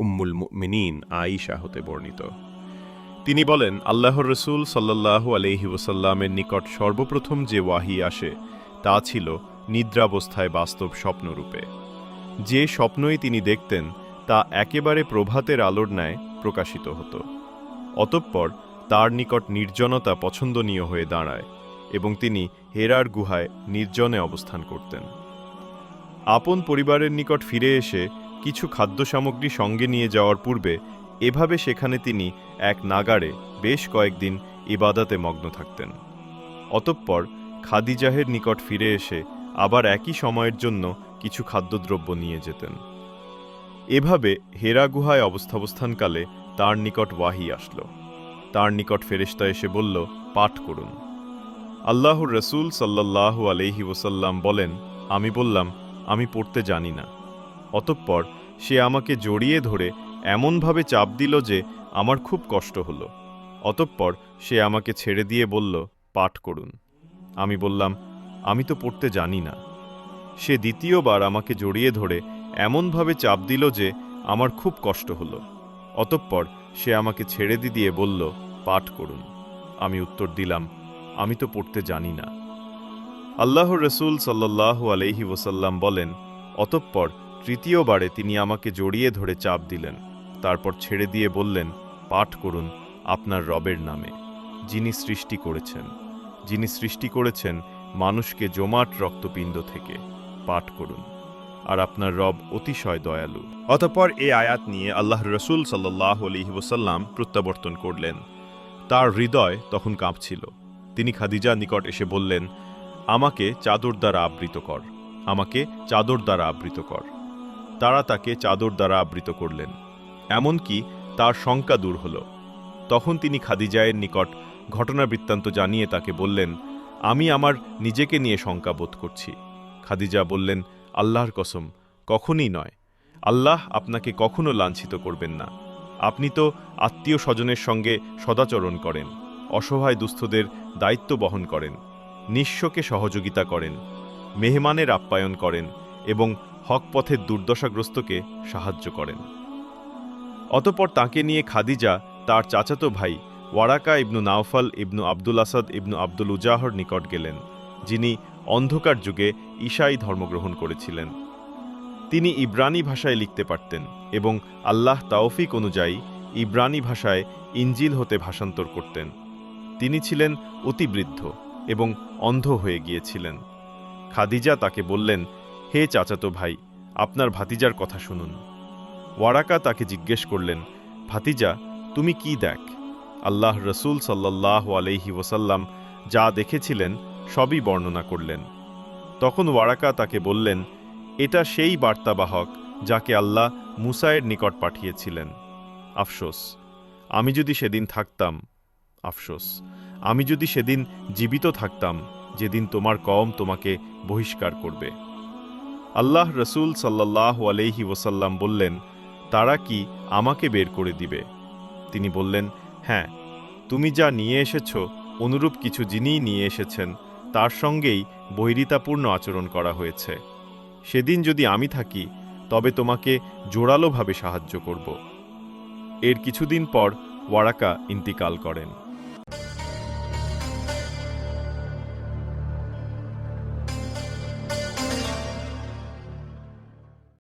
উম্মুল মিনীন আইশা হতে বর্ণিত। তিনি বলেন, আল্লাহর রসুল সাল্লাল্লাহু আলহি ওসাল্লামের নিকট সর্বপ্রথম যে ওয়াহি আসে, তা ছিল নিদ্রাবস্থায় বাস্তব স্বপ্নরূপে। যে স্বপ্নই তিনি দেখতেন, তা একেবারে প্রভাতের আলোর ন্যায় প্রকাশিত হতো। অতঃপর তার নিকট নির্জনতা পছন্দনীয় হয়ে দাঁড়ায় এবং তিনি হেরার গুহায় নির্জনে অবস্থান করতেন। আপন পরিবারের নিকট ফিরে এসে কিছু খাদ্য সামগ্রী সঙ্গে নিয়ে যাওয়ার পূর্বে এভাবে সেখানে তিনি এক নাগারে বেশ কয়েকদিন ইবাদাতে মগ্ন থাকতেন। অতঃপর খাদিজাহের নিকট ফিরে এসে আবার একই সময়ের জন্য কিছু খাদ্যদ্রব্য নিয়ে যেতেন। এভাবে হেরা গুহায় অবস্থাবস্থানকালে তার নিকট ওয়াহি আসল। তার নিকট ফেরেশতা এসে বলল, পাঠ করুন। আল্লাহর রসুল সাল্লাল্লাহু আলহি ওসাল্লাম বলেন, আমি বললাম, আমি পড়তে জানি না। অতঃপর সে আমাকে জড়িয়ে ধরে এমনভাবে চাপ দিল যে আমার খুব কষ্ট হলো। অতঃপর সে আমাকে ছেড়ে দিয়ে বলল, পাঠ করুন। আমি বললাম, আমি তো পড়তে জানি না। সে দ্বিতীয়বার আমাকে জড়িয়ে ধরে এমনভাবে চাপ দিল যে আমার খুব কষ্ট হলো। অতঃপর সে আমাকে ছেড়ে দি, দিয়ে বলল, পাঠ করুন। আমি উত্তর দিলাম, আমি তো পড়তে জানি না। আল্লাহর রসুল সাল্লাল্লাহু আলহি ওসাল্লাম বলেন, অতঃপর তৃতীয়বারে তিনি আমাকে জড়িয়ে ধরে চাপ দিলেন, তারপর ছেড়ে দিয়ে বললেন, পাঠ করুন আপনার রবের নামে, যিনি সৃষ্টি করেছেন। যিনি সৃষ্টি করেছেন মানুষকে জমাট রক্তপিণ্ড থেকে, পাঠ করুন। আর আপনার রব অতিশয় দয়ালু। অতঃপর এই আয়াত নিয়ে আল্লাহ রসুল সাল্লাহ আলহি ওসাল্লাম প্রত্যাবর্তন করলেন। তার হৃদয় তখন কাঁপছিল। তিনি খাদিজা নিকট এসে বললেন, আমাকে চাদর দ্বারা আবৃত কর, আমাকে চাদর দ্বারা আবৃত কর। তারা তাকে চাদর দ্বারা আবৃত করলেন, এমনকি তার শঙ্কা দূর হল। তখন তিনি খাদিজায়ের নিকট ঘটনা বৃত্তান্ত জানিয়ে তাকে বললেন, আমি আমার নিজেকে নিয়ে শঙ্কা বোধ করছি। খাদিজা বললেন, আল্লাহর কসম, কখনই নয়। আল্লাহ আপনাকে কখনো লাঞ্ছিত করবেন না। আপনি তো আত্মীয় স্বজনের সঙ্গে সদাচরণ করেন, অসহায় দুস্থদের দায়িত্ব বহন করেন, নিঃস্বকে সহযোগিতা করেন, মেহমানের আপ্যায়ন করেন এবং হক পথের দুর্দশাগ্রস্তকে সাহায্য করেন। অতপর তাকে নিয়ে খাদিজা তার চাচাতো ভাই Waraqa ibn Nawfal ibn Abdul Asad ibn Abdul উজাহর নিকট গেলেন, যিনি অন্ধকার যুগে ঈশাই ধর্মগ্রহণ করেছিলেন। তিনি ইব্রানি ভাষায় লিখতে পারতেন এবং আল্লাহ তাওফিক অনুযায়ী ইব্রানি ভাষায় ইঞ্জিল হতে ভাষান্তর করতেন। তিনি ছিলেন অতিবৃদ্ধ এবং অন্ধ হয়ে গিয়েছিলেন। খাদিজা তাকে বললেন হে চাচাতো ভাই, আপনার ভাতিজার কথা শুনুন। ওয়ারাকা তাকে জিজ্ঞেস করলেন, ভাতিজা, তুমি কি দেখ? আল্লাহ রসুল সাল্লাহ আলহি ওসাল্লাম যা দেখেছিলেন, সবই বর্ণনা করলেন। তখন ওয়ারাকা তাকে বললেন, এটা সেই বার্তাবাহক যাকে আল্লাহ মুসায়ের নিকট পাঠিয়েছিলেন। আফসোস, আমি যদি সেদিন থাকতাম, আফসোস, আমি যদি সেদিন জীবিত থাকতাম, যেদিন তোমার কম তোমাকে বহিষ্কার করবে। আল্লাহ রসুল সাল্লাহ আলহি ওসাল্লাম বললেন, তারা কি আমাকে বের করে দিবে? তিনি বললেন হ্যাঁ তুমি যা নিয়ে এসেছ, অনুরূপ কিছু যিনি নিয়ে এসেছেন, তার সঙ্গেই বৈরিতাপূর্ণ আচরণ করা হয়েছে। সেদিন যদি আমি থাকি, তবে তোমাকে জোরালোভাবে সাহায্য করব। এর কিছুদিন পর ওয়ারাকা ইন্তিকাল করেন।